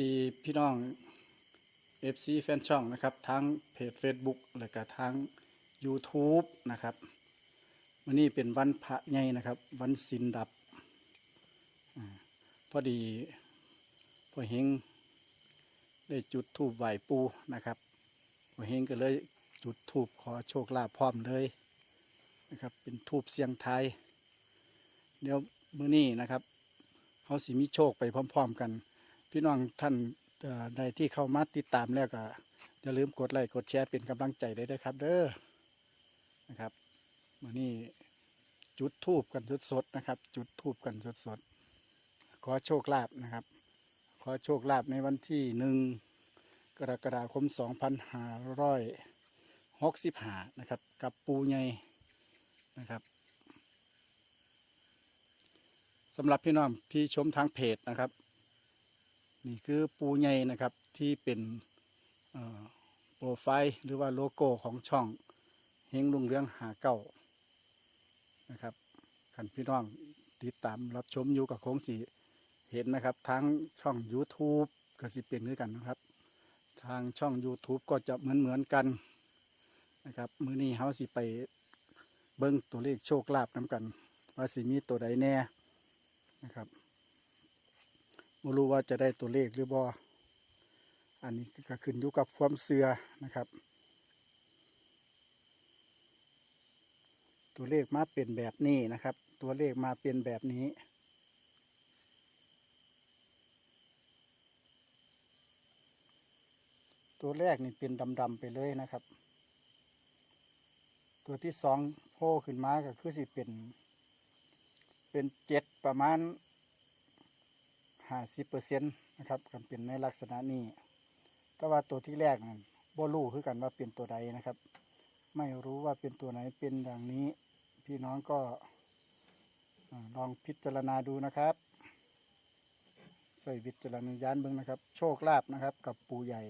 ดีพี่น้อง FC แฟนช่องนะครับ ทั้งเพจ Facebook และก็ทั้ง YouTube นะครับวันนี้เป็นวันพระใหญ่นะครับ วันสินดับอพอดีพ่อเฮงได้จุดธูปไหวปูนะครับพ่อเฮงก็เลยจุดธูปขอโชคลาภพร้อมเลยนะครับ เป็นธูปเสียงไทย เดี๋ยวมื้อนี้นะครับเขาสิมีโชคไปพร้อม ๆ กัน พี่น้องท่านใดที่เข้ามาติดตามแล้วก็อย่าลืมกดไลค์กดแชร์เป็นกำลังใจเลยนะครับ เด้อนะครับวันนี้จุดทูบกันสดๆนะครับ จุดทูบกันสดๆขอโชคลาภนะครับ ขอโชคลาภในวันที่หนึ่งกรกฎาคม 2565นะครับ กับปูใหญ่นะครับสำหรับพี่น้องที่ชมทางเพจนะครับ นี่คือปูใหญ่นะครับที่เป็นโปรไฟล์หรือว่าโลโก้ของช่องเฮงลุงเรื่องหาเก้านะครับขันพี่น้องติดตามรับชมอยู่กับโค้งสีเห็นนะครับ ทั้งช่อง YouTube ก็สิเป็นด้วยกันนะครับ ทางช่อง YouTube ก็จะเหมือนเหมือนๆกันนะครับ มื้อนี้เฮาสิไปเบิ่งตัวเลขโชคลาภนํกัน ว่าสิมีตัวใดแน่นะครับ ไม่รู้ว่าจะได้ตัวเลขหรือบ่อันนี้ก็ขึ้นอยู่กับความเสือนะครับ ตัวเลขมาเป็นแบบนี้นะครับ ตัวเลขมาเป็นแบบนี้ตัวแรกนี่เป็นดำๆไปเลยนะครับ ตัวที่สองโผล่ขึ้นมาก็คือสิเป็น เป็นเจ็ดประมาณ ห้าสิบเปอร์เซ็นต์นะครับกันเป็นในลักษณะนี้แต่ว่าตัวที่แรกนั้นบ่รู้คือกันว่าเป็นตัวใดนะครับ ไม่รู้ว่าเป็นตัวไหนเป็นอย่างนี้ พี่น้องก็ลองพิจารณาดูนะครับใส่วิจารณญาณเบิ่งนะครับ โชคลาภนะครับกับปูใหญ่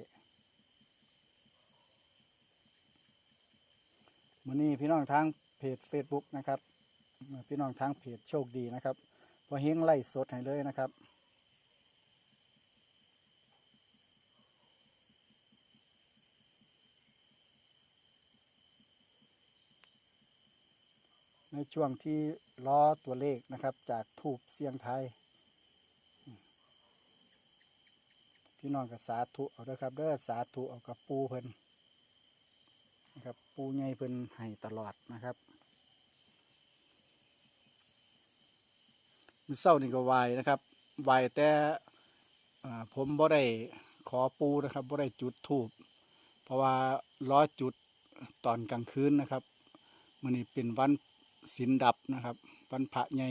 มื้อนี้พี่น้องทางเพจ Facebook นะครับพี่น้องทางเพจโชคดีนะครับพอเฮงไล่สดให้เลยนะครับ ในช่วงที่ล้อตัวเลขนะครับ จากทูบเสียงไทย พี่น้องกับสาธุเอาเด้อครับเด้อสาธุเอากับปูเพิ่นนะครับปูใหญ่เพิ่นให้ตลอดนะครับมันเศร้านี่ก็ไหวายนะครับไหวายแต่ผมบ่ได้ขอปูนะครับบ่ได้จุดทูบเพราะว่าล้อจุดตอนกลางคืนนะครับมันนี้เป็นวัน สินดับนะครับวันพระใหญ่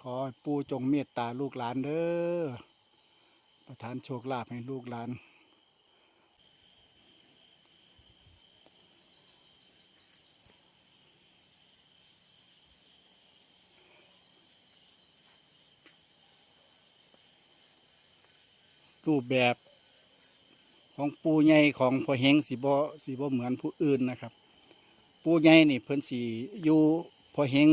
ขอปู่จงเมตตาลูกหลานเด้อประทานโชคลาภให้ลูกหลานรูปแบบของปูใหญ่ของพอเฮงสีบ่สีบ่เหมือนผู้อื่นนะครับ ปูใหญ่นี่เพิ่นสีอยู่พอเฮง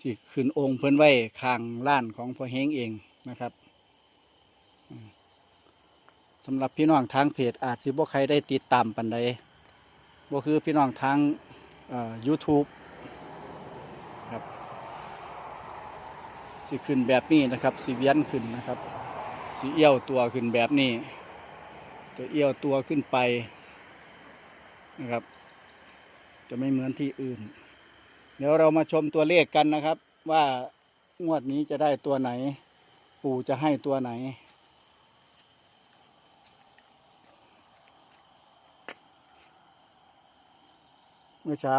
สิขึ้นองค์เพิ่นไว้ข้างล้านของพอเฮงเองนะครับสำหรับพี่น้องทางเพจอาจสิบ่ใครได้ติดตามปันใดบ่คือพี่น้องทางเอ่อ YouTube ครับสิขึ้นแบบนี้นะครับสิเวียนขึ้นนะครับสีเอี้ยวตัวขึ้นแบบนี้จะเอี้ยวตัวขึ้นไปนะครับ จะไม่เหมือนที่อื่น เดี๋ยวเรามาชมตัวเลขกันนะครับ ว่างวดนี้จะได้ตัวไหน ปู่จะให้ตัวไหนเมื่อเช้า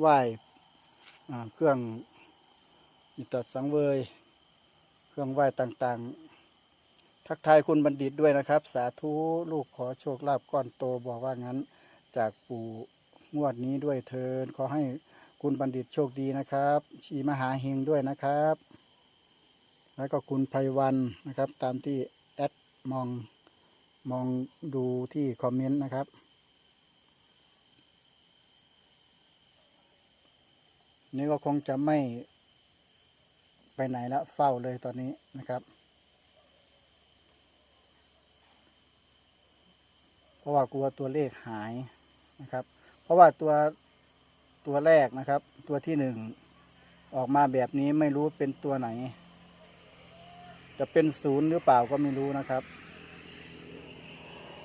ไหว้เครื่องอิตดสังเวย เครื่องไหว้ต่างๆ ทักทายคุณบัณฑิตด้วยนะครับ สาธุลูกขอโชคลาภก้อนโตบอกว่างั้นจากปู่ งวดนี้ด้วยเทินขอให้คุณบัณฑิตโชคดีนะครับชีมหาเฮงด้วยนะครับ แล้วก็คุณไพวันนะครับ ตามที่แอดมองมองดูที่คอมเมนต์นะครับนี่ก็คงจะไม่ไปไหนละเฝ้าเลยตอนนี้นะครับ เพราะว่ากลัวตัวเลขหายนะครับ เพราะว่าตัวตัวแรกนะครับ ตัวที่หนึ่งออกมาแบบนี้ไม่รู้เป็นตัวไหน จะเป็นศูนย์หรือเปล่าก็ไม่รู้นะครับ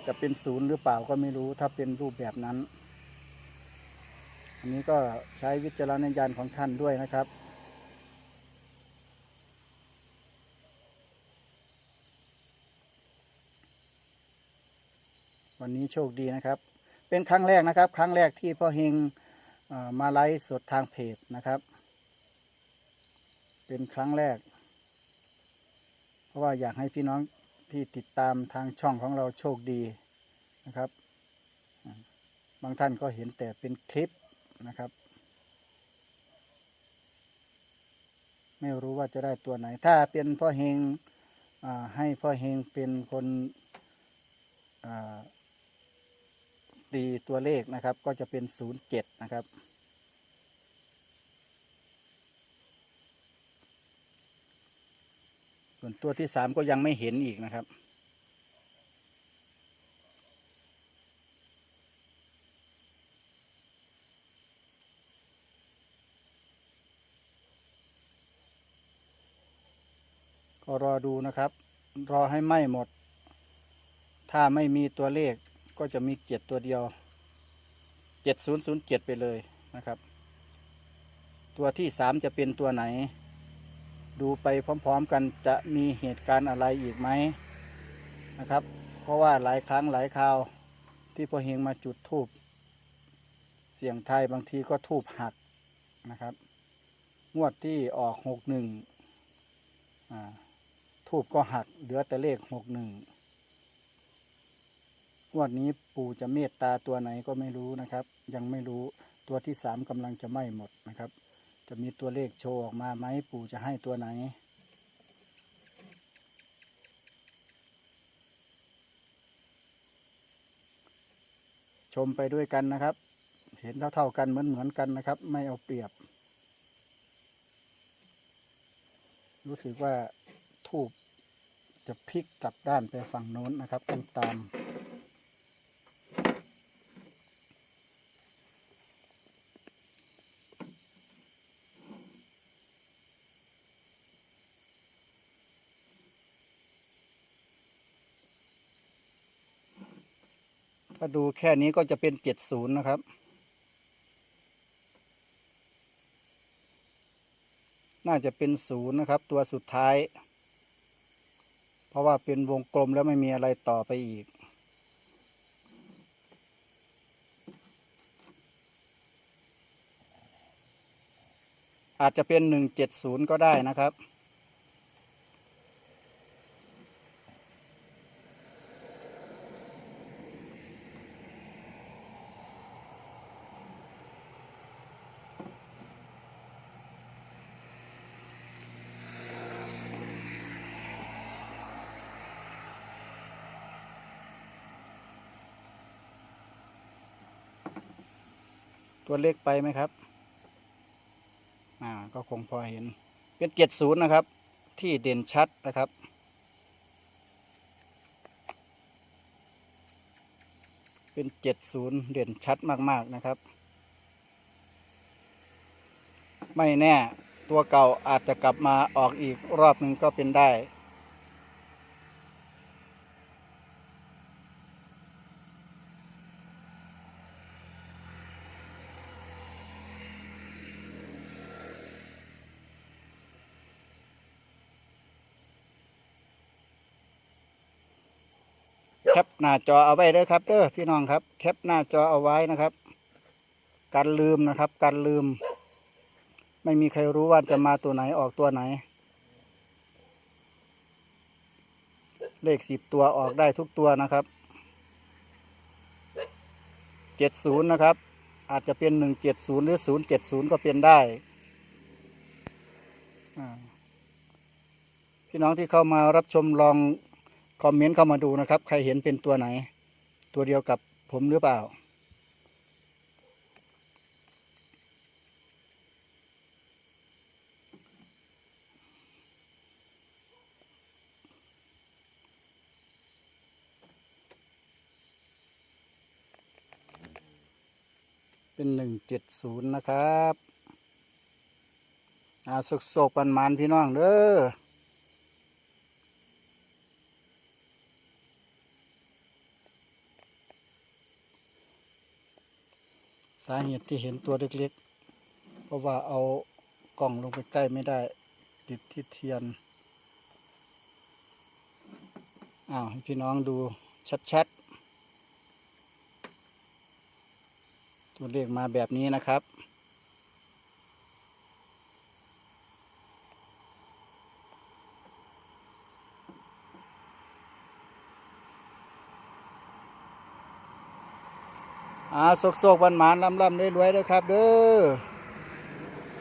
จะเป็นศูนย์หรือเปล่าก็ไม่รู้ ถ้าเป็นรูปแบบนั้น อันนี้ก็ใช้วิจารณญาณของท่านด้วยนะครับวันนี้โชคดีนะครับ เป็นครั้งแรกนะครับ ครั้งแรกที่พ่อเฮงมาไลฟ์สดทางเพจนะครับ เป็นครั้งแรก เพราะว่าอยากให้พี่น้องที่ติดตามทางช่องของเราโชคดีนะครับ บางท่านก็เห็นแต่เป็นคลิปนะครับ ไม่รู้ว่าจะได้ตัวไหน ถ้าเป็นพ่อเฮงให้พ่อเฮงเป็นคนอ่า ตีตัวเลขนะครับ ก็จะเป็น 07 นะครับ ส่วนตัวที่ 3 ก็ยังไม่เห็นอีกนะครับก็รอดูนะครับ รอให้ไหม้หมด ถ้าไม่มีตัวเลข ก็จะมีเจ็ดตัวเดียวเจ็ดศูนย์ศูนย์เจ็ดไปเลยนะครับ ตัวที่สามจะเป็นตัวไหน ดูไปพร้อมๆกันจะมีเหตุการณ์อะไรอีกไหมนะครับ เพราะว่าหลายครั้งหลายคราวที่พอเฮงมาจุดทูบเสียงไทยบางทีก็ทูบหักนะครับ งวดที่ออกหกหนึ่งทูบก็หักเหลือแต่เลขหกหนึ่ง วดนี้ปู่จะเมตตาตัวไหนก็ไม่รู้นะครับ ยังไม่รู้ตัวที่สามกำลังจะไหม้หมดนะครับ จะมีตัวเลขโชว์ออกมาไหมปู่จะให้ตัวไหน ชมไปด้วยกันนะครับ เห็นเท่าๆกันเหมือนเหมือนกันนะครับ ไม่เอาเปรียบ รู้สึกว่าทูบจะพลิกกลับด้านไปฝั่งโน้นนะครับต้องตาม ถ้าดูแค่นี้ก็จะเป็นเจ็ดศูนย์นะครับ น่าจะเป็นศูนย์นะครับ ตัวสุดท้าย เพราะว่าเป็นวงกลมแล้วไม่มีอะไรต่อไปอีก อาจจะเป็นหนึ่งเจ็ดศูนย์ก็ได้นะครับ ตัวเลขไปไหมครับ อ่า ก็คงพอเห็น เป็นเจ็ดศูนย์นะครับ ที่เด่นชัดนะครับ เป็นเจ็ดศูนย์เด่นชัดมาก ๆ นะครับ ไม่แน่ตัวเก่าอาจจะกลับมาออกอีกรอบหนึ่งก็เป็นได้ คปหน้าจอเอาไว้เด้อครับเด้อพี่น้องครับ แคปหน้าจอเอาไว้นะครับ การลืมนะครับ การลืม ไม่มีใครรู้ว่าจะมาตัวไหนออกตัวไหน เลขสิบตัวออกได้ทุกตัวนะครับเจ็ดศูนย์นะครับ อาจจะเป็นหนึ่งเจ็ดศูนย์หรือศูนย์เจ็ดศูนย์ก็เป็นได้พี่น้องที่เข้ามารับชมลอง คอมเมนต์เข้ามาดูนะครับ ใครเห็นเป็นตัวไหน ตัวเดียวกับผมหรือเปล่า เป็นหนึ่งเจ็ดศูนย์นะครับอาสกโศกปันมันพี่น้องเด้อ สาเหตุที่เห็นตัวเล็กๆ เพราะว่าเอากล่องลงไปใกล้ไม่ได้ ติดที่เทียน อ้าวให้พี่น้องดูชัดๆ ตัวเลขมาแบบนี้นะครับ อาสกโศกบันหมานลำลำรวยรวยๆเด้อครับ เด้อ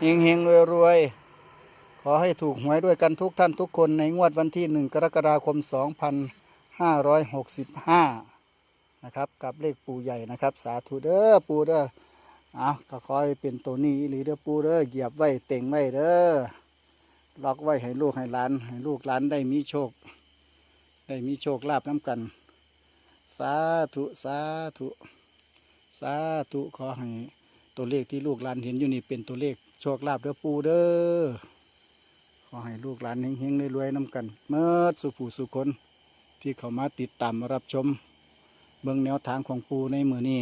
เฮงเฮงรวยรวยขอให้ถูกหวยด้วยกันทุกท่านทุกคนในงวดวันที่หนึ่งกรกฎาคม 2565 นะครับกับเลขปูใหญ่นะครับ สาธุเด้อปูเด้อเอาก็ขอให้เป็นตัวนี้หรือเด้อปูเด้อเหยียบไว้เต่งไว้เด้อล็อกไว้ให้ลูกให้หลาน ให้ลูกหลานได้มีโชค ได้มีโชคลาภน้ำกัน สาธุ สาธุ สาธุขอให้ตัวเลขที่ลูกหลานเห็นอยู่นี่เป็นตัวเลขโชคลาภเด้อปูเด้อขอให้ลูกหลานเฮงๆรวยๆน้ำกันเมื่อสุผู้สุคนที่เขามาติดตามรับชม เบื้องแนวทางของปูในมือนี้